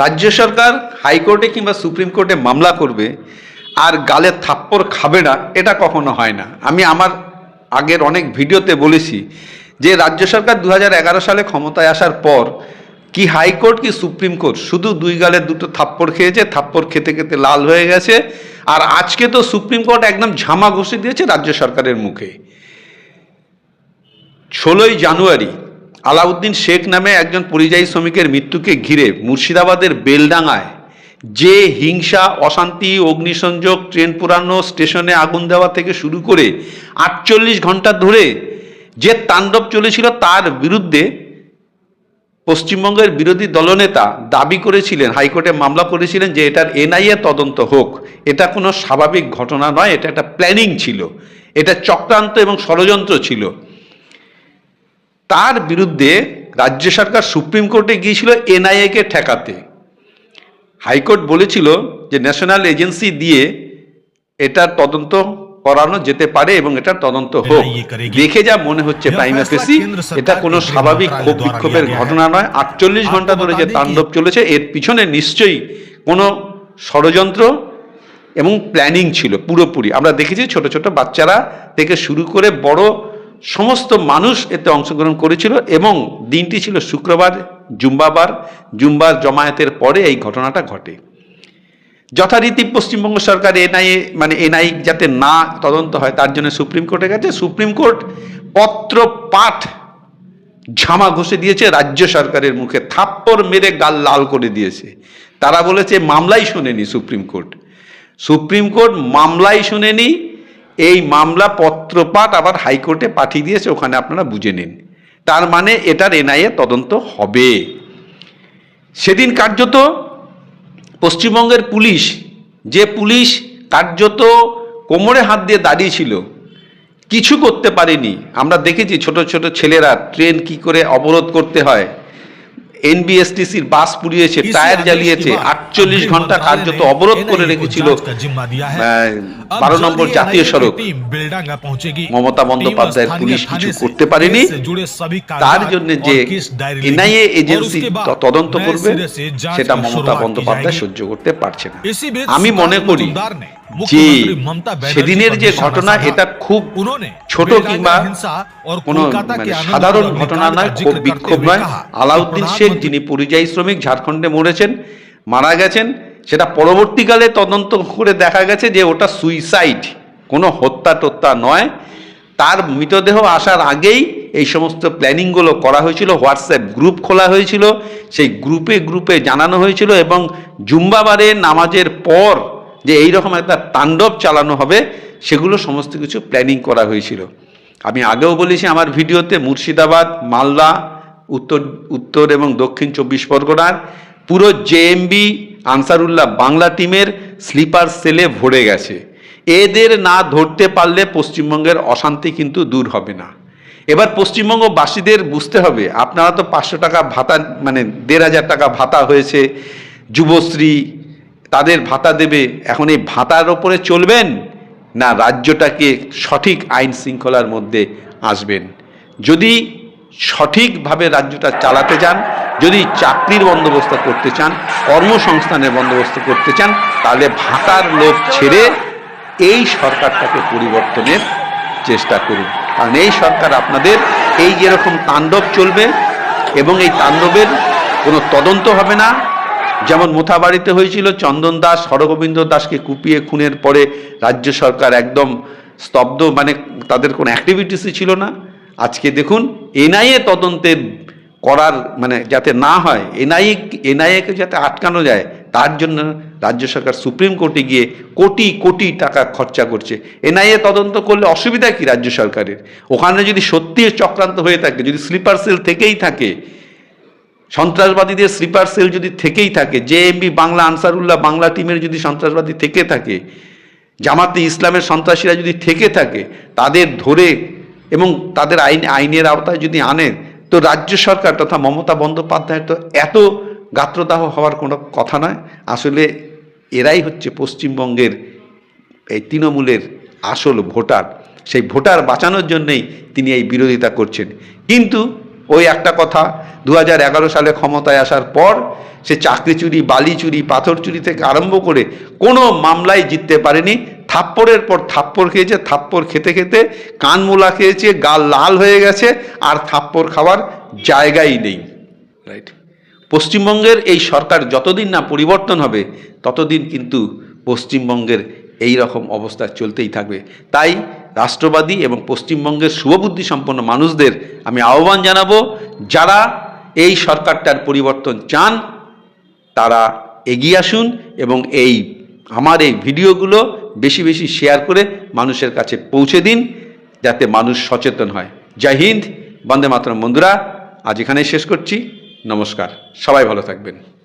রাজ্য সরকার হাইকোর্টে কিংবা সুপ্রিম কোর্টে মামলা করবে আর গালে থাপ্পড় খাবে না, এটা কখনো হয় না। আমি আমার আগের অনেক ভিডিওতে বলেছি যে রাজ্য সরকার দু হাজার এগারো সালে ক্ষমতায় আসার পর কি হাইকোর্ট কি সুপ্রিম কোর্ট শুধু দুই গালে দুটো থাপ্পড় খেয়েছে, থাপ্পড় খেতে খেতে লাল হয়ে গেছে আর আজকে তো সুপ্রিম কোর্ট একদম ঝামা ঘষে দিয়েছে রাজ্য সরকারের মুখে। ষোলোই জানুয়ারি আলাউদ্দিন শেখ নামে একজন পরিযায়ী শ্রমিকের মৃত্যুকে ঘিরে মুর্শিদাবাদের বেলডাঙ্গায় যে হিংসা, অশান্তি, অগ্নিসংযোগ, ট্রেন পুরানো স্টেশনে আগুন দেওয়া থেকে শুরু করে আটচল্লিশ ঘণ্টা ধরে যে তাণ্ডব চলেছিল তার বিরুদ্ধে পশ্চিমবঙ্গের বিরোধী দলনেতা দাবি করেছিলেন, হাইকোর্টে মামলা করেছিলেন যে এটার এনআইএ তদন্ত হোক। এটা কোনো স্বাভাবিক ঘটনা নয়, এটা একটা প্ল্যানিং ছিল। এটা চক্রান্ত এবং ষড়যন্ত্র ছিল। তার বিরুদ্ধে রাজ্য সরকার সুপ্রিম কোর্টে গিয়েছিল এনআইএকে ঠেকাতে। হাইকোর্ট বলেছিল যে ন্যাশনাল এজেন্সি দিয়ে এটার তদন্ত করানো যেতে পারে এবং এটা তদন্ত হোক। দেখে যা মনে হচ্ছে প্রাইমাসি এটা কোনো স্বাভাবিক ক্ষোভ বিক্ষোভের ঘটনা নয় আটচল্লিশ ঘণ্টা ধরে যে তাণ্ডব চলেছে এর পিছনে নিশ্চয়ই কোনো ষড়যন্ত্র এবং প্ল্যানিং ছিল পুরোপুরি। আমরা দেখেছি ছোট ছোট বাচ্চারা থেকে শুরু করে বড় সমস্ত মানুষ এতে অংশগ্রহণ করেছিল এবং দিনটি ছিল শুক্রবার জুম্বাবার জুম্বার জমায়েতের পরে এই ঘটনাটা ঘটে। যথারীতি পশ্চিমবঙ্গ সরকার এনআইএ মানে এনআই যাতে না তদন্ত হয়, তার জন্য সুপ্রিম কোর্টে গেছে। সুপ্রিম কোর্ট পত্র পাঠ ঝামা ঘষে দিয়েছে, রাজ্য সরকারের মুখে থাপ্পড় মেরে গাল লাল করে দিয়েছে। তারা বলেছে, মামলাই শোনেনি সুপ্রিম কোর্ট। সুপ্রিম কোর্ট মামলাই শোনেনি এই মামলা পত্রপাঠ আবার হাইকোর্টে পাঠিয়ে দিয়েছে, ওখানে আপনারা বুঝে নিন। তার মানে এটার এনআইএ তদন্ত হবে। সেদিন কার্যত পশ্চিমবঙ্গের পুলিশ, যে পুলিশ কার্যত কোমরে হাত দিয়ে দাঁড়িয়ে ছিল কিছু করতে পারেনি। আমরা দেখেছি ছোট ছোট ছেলেরা ট্রেন কি করে অবরোধ করতে হয়। এনবিএসটিসির বাস পুড়িয়েছে টায়ার জ্বালিয়েছে আটচল্লিশ ঘণ্টা কার্যত অবরোধ করে রেখেছিল। হ্যাঁ, বারো নম্বর জাতীয় সড়ক। মমতা বন্দ্যোপাধ্যায়ের পুলিশ কিছু করতে পারেনি। তার জন্য যে এনআইএ এজেন্সি তদন্ত করবে সেটা মমতা বন্দ্যোপাধ্যায় সহ্য করতে পারছে না। আমি মনে করি যে সেদিনের যে ঘটনা এটা খুব ছোট কিংবা মানে সাধারণ ঘটনা নয় খুব বিক্ষোভ নয়। আলাউদ্দিন শেখ যিনি পরিযায়ী শ্রমিক ঝাড়খণ্ডে মরেছেন মারা গেছেন। সেটা পরবর্তীকালে তদন্ত করে দেখা গেছে যে ওটা সুইসাইড কোনো হত্যা টত্যা নয়। তার মৃতদেহ আসার আগেই এই সমস্ত প্ল্যানিংগুলো করা হয়েছিল হোয়াটসঅ্যাপ গ্রুপ খোলা হয়েছিল সেই গ্রুপে গ্রুপে জানানো হয়েছিল এবং জুম্বাবারে নামাজের পর যে এই রকম একটা তাণ্ডব চালানো হবে, সেগুলো সমস্ত কিছু প্ল্যানিং করা হয়েছিল। আমি আগেও বলেছি আমার ভিডিওতে মুর্শিদাবাদ, মালদা, উত্তর উত্তর এবং দক্ষিণ চব্বিশ পরগনার পুরো জেএমবি আনসারুল্লাহ বাংলা টিমের স্লিপার সেলে ভরে গেছে। এদের না ধরতে পারলে পশ্চিমবঙ্গের অশান্তি কিন্তু দূর হবে না। এবার পশ্চিমবঙ্গবাসীদের বুঝতে হবে, আপনারা তো পাঁচশো টাকা ভাতা মানে দেড় হাজার টাকা ভাতা হয়েছে, যুবশ্রী তাদের ভাতা দেবে। এখন এই ভাতার ওপরে চলবেন না রাজ্যটাকে সঠিক আইন শৃঙ্খলার মধ্যে আসবেন? যদি সঠিকভাবে রাজ্যটা চালাতে চান, যদি চাকরির বন্দোবস্ত করতে চান, কর্মসংস্থানের বন্দোবস্ত করতে চান, তাহলে ভাতার লোভ ছেড়ে এই সরকারটাকে পরিবর্তনের চেষ্টা করুন। কারণ এই সরকার আপনাদের এই যেরকম তাণ্ডব চলবে এবং এই তাণ্ডবের কোনো তদন্ত হবে না যেমন মোথাবাড়িতে হয়েছিল, চন্দন দাস, হরগোবিন্দ দাসকে কুপিয়ে খুনের পরে রাজ্য সরকার একদম স্তব্ধ মানে তাদের কোনো অ্যাক্টিভিটিসই ছিল না। আজকে দেখুন, এনআইএ তদন্তের করার মানে যাতে না হয়, এনআইএ, এনআইএকে যাতে আটকানো যায়, তার জন্য রাজ্য সরকার সুপ্রিম কোর্টে গিয়ে কোটি কোটি টাকা খরচা করছে। এনআইএ তদন্ত করলে অসুবিধা কি রাজ্য সরকারের? ওখানে যদি সত্যি চক্রান্ত হয়ে থাকে, যদি স্লিপার সেল থেকেই থাকে সন্ত্রাসবাদীদের স্লিপার সেল যদি থেকেই থাকে, জেএমবি, বাংলা আনসারুল্লাহ, বাংলা টিমের যদি সন্ত্রাসবাদী থেকে থাকে, জামাতে ইসলামের সন্ত্রাসীরা যদি থেকে থাকে, তাদের ধরে এবং তাদের আইন, আইনের আওতায় যদি আনে, তো রাজ্য সরকার তথা মমতা বন্দ্যোপাধ্যায়ের তো এত গাত্রদাহ হওয়ার কোনো কথা নয়। আসলে এরাই হচ্ছে পশ্চিমবঙ্গের এই তৃণমূলের আসল ভোটার। সেই ভোটার বাঁচানোর জন্যেই তিনি এই বিরোধিতা করছেন। কিন্তু ওই একটা কথা দু হাজার এগারো সালে ক্ষমতায় আসার পর সে চাকরি চুরি, বালি চুরি, পাথর চুরি থেকে আরম্ভ করে কোনো মামলায় জিততে পারেনি। থাপ্পড়ের পর থাপ্পড় খেয়েছে, থাপ্পড় খেতে খেতে কান মোলা খেয়েছে, গাল লাল হয়ে গেছে, আর থাপ্পড় খাওয়ার জায়গাই নেই। রাইট পশ্চিমবঙ্গের এই সরকার যতদিন না পরিবর্তন হবে, ততদিন কিন্তু পশ্চিমবঙ্গের এই রকম অবস্থা চলতেই থাকবে। তাই রাষ্ট্রবাদী এবং পশ্চিমবঙ্গের শুভবুদ্ধি সম্পন্ন মানুষদের আমি আহ্বান জানাব, যারা এই সরকারটার পরিবর্তন চান, তারা এগিয়ে আসুন এবং এই আমার এই ভিডিওগুলো বেশি বেশি শেয়ার করে মানুষের কাছে পৌঁছে দিন, যাতে মানুষ সচেতন হয়। জয় হিন্দ, বন্দে মাতরম। বন্ধুরা, আজ এখানেই শেষ করছি। নমস্কার। সবাই ভালো থাকবেন।